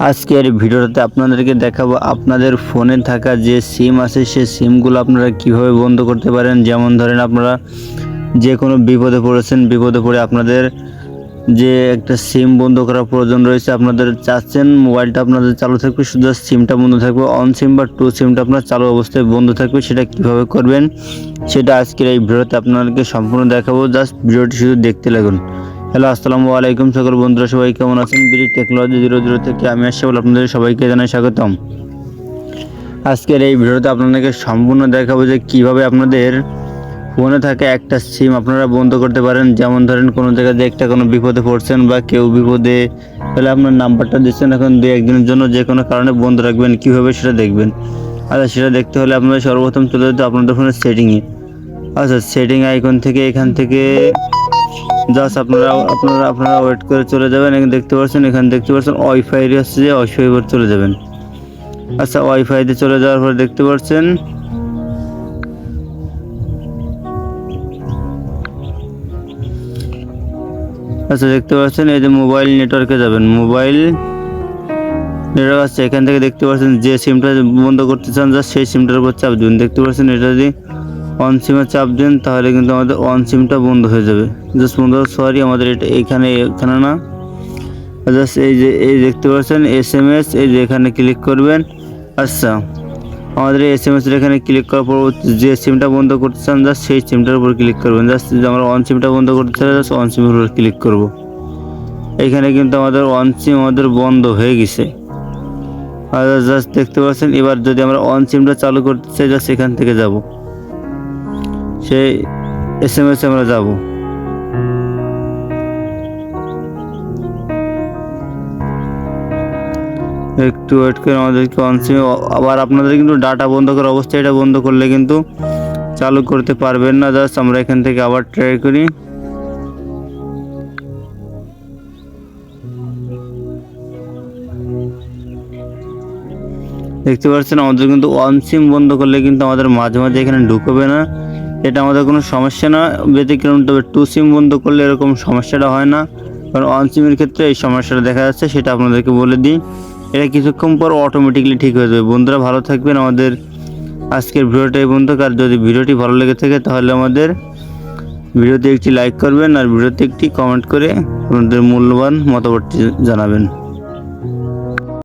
আজকের ভিডিওতে আপনাদেরকে দেখাবো আপনাদের ফোনে থাকা যে সিম আছে সে সিমগুলো আপনারা কীভাবে বন্ধ করতে পারেন? যেমন ধরেন আপনারা যে কোনো বিপদে পড়েছেন, বিপদে পড়ে আপনাদের যে একটা সিম বন্ধ করার প্রয়োজন রয়েছে, আপনাদের চাচ্ছেন মোবাইলটা আপনাদের চালু থাকবে, শুধু সিমটা বন্ধ থাকবে, অন সিম বা টু সিমটা আপনার চালু অবস্থায় বন্ধ থাকবে, সেটা কীভাবে করবেন? সেটা আজকের এই ভিডিওতে আপনাদেরকে সম্পূর্ণ দেখাবো, জাস্ট ভিডিওটি শুধু দেখতে লাগুন। হ্যালো, আসসালামু আলাইকুম সকল বন্ধুরা, সবাই কেমন আছেন? বিডি টেকনোলজি জিরো জিরো থেকে আমি আশাফুল আপনাদের সবাইকে জানাই স্বাগতম। আজকের এই ভিডিওতে আপনাদেরকে সম্পূর্ণ দেখাবো যে কীভাবে আপনাদের ফোনে থাকা একটা সিম আপনারা বন্ধ করতে পারেন। যেমন ধরেন, কোনো জায়গায় যে একটা কোনো বিপদে পড়ছেন বা কেউ বিপদে তাহলে আপনার নাম্বারটা দিচ্ছেন এখন দু একদিনের জন্য যে কোনো কারণে বন্ধ রাখবেন। কীভাবে সেটা দেখবেন? আচ্ছা সেটা দেখতে হলে আপনাদের সর্বপ্রথম চলে যেতে আপনাদের ফোনের সেটিংয়ে। আচ্ছা সেটিং আইকন থেকে এখান থেকে জাস্ট আপনারা আপনারা আপনারা ওয়েট করে চলে যাবেন। এখানে দেখতে পাচ্ছেন, এখানে দেখতে পাচ্ছেন ওয়াইফাই আসছে, যে ওয়াইফাই পর চলে যাবেন। আচ্ছা ওয়াইফাই ওয়াইফাইতে চলে যাওয়ার পর দেখতে পাচ্ছেন আচ্ছা দেখতে পাচ্ছেন, এই যে মোবাইল নেটওয়ার্কে যাবেন। মোবাইল নেটওয়ার্ক আছে এখান থেকে দেখতে পাচ্ছেন যে সিমটা বন্ধ করতে চান যা সেই সিমটার উপর চাপ দিন। দেখতে পাচ্ছেন, এটা যদি অন সিমে চাপ দেন, তাহলে কিন্তু আমাদের অন সিমটা বন্ধ হয়ে যাবে। জাস্ট বন্ধু সরি আমাদের এটা এখানে এখানে না। জাস্ট এই যে, এই দেখতে পাচ্ছেন এস এম এস এই যে এখানে ক্লিক করবেন। আচ্ছা আমাদের এস এম এস এখানে ক্লিক করার পর যে সিমটা বন্ধ করতে চান জাস্ট সেই সিমটার উপর ক্লিক করবেন। জাস্ট আমরা অন সিমটা বন্ধ করতে চাই জাস্ট অন সিমের উপর ক্লিক করব। এখানে কিন্তু আমাদের অন সিম আমাদের বন্ধ হয়ে গেছে। আর জাস্ট দেখতে পাচ্ছেন, এবার যদি আমরা অন সিমটা চালু করতে চাই জাস্ট এখান থেকে যাব। সেই এস এম এস আমরা যাব। একটু ওয়েট করে আমাদেরকে অন সিম আবার আপনাদের কিন্তু ডাটা বন্ধ করার অবস্থায় এটা বন্ধ করলে কিন্তু চালু করতে পারবেন না জাস্ট আমরা এখান থেকে আবার ট্রাই করি। দেখতে পাচ্ছেন, আমাদের কিন্তু ওয়ান সিম বন্ধ করলে কিন্তু আমাদের মাঝে মাঝে এখানে ঢুকবে না। এটা আমাদের কোনো সমস্যা না ব্যতিক্রম, তবে টু সিম বন্ধ করলে এরকম সমস্যাটা হয় না। কারণ ওয়ান সিমের ক্ষেত্রে এই সমস্যাটা দেখা যাচ্ছে, সেটা আপনাদেরকে বলে দিই। এটা কিছুক্ষণ পর অটোমেটিকলি ঠিক হয়ে যাবে। বন্ধুরা ভালো থাকবেন। আমাদের আজকের ভিডিওটা এই বন্ধু আর যদি ভিডিওটি ভালো লেগে থাকে, তাহলে আমাদের ভিডিওতে একটি লাইক করবেন। আর ভিডিওতে একটি কমেন্ট করে আপনাদের মূল্যবান মতামতটি জানাবেন।